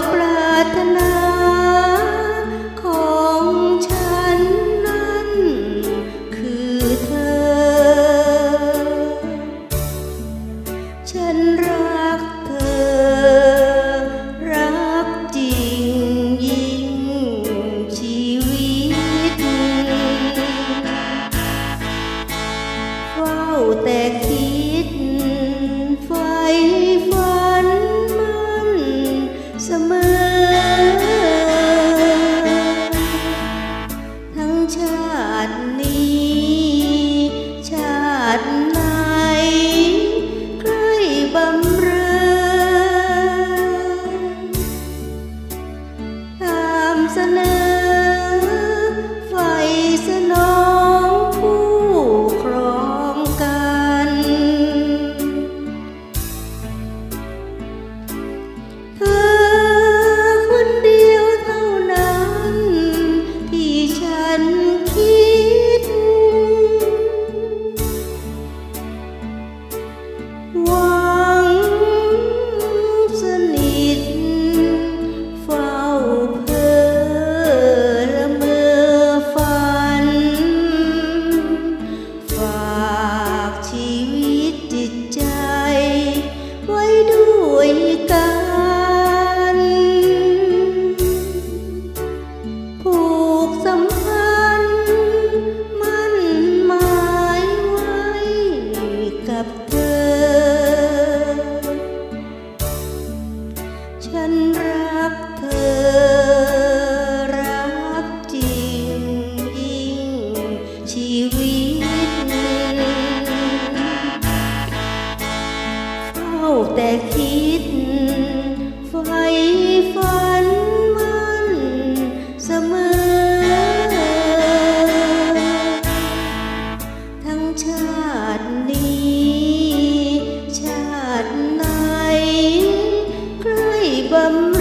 ดปรารถนาของฉันนั้น คือเธอ ฉันรักเธอ รักจริงยิ่งชีวิต เฝ้าแต่คิด เสมอ กับเธอ ฉันรักเธอ รักจริงยิ่งชีวิตเฝ้าแต่คิด ช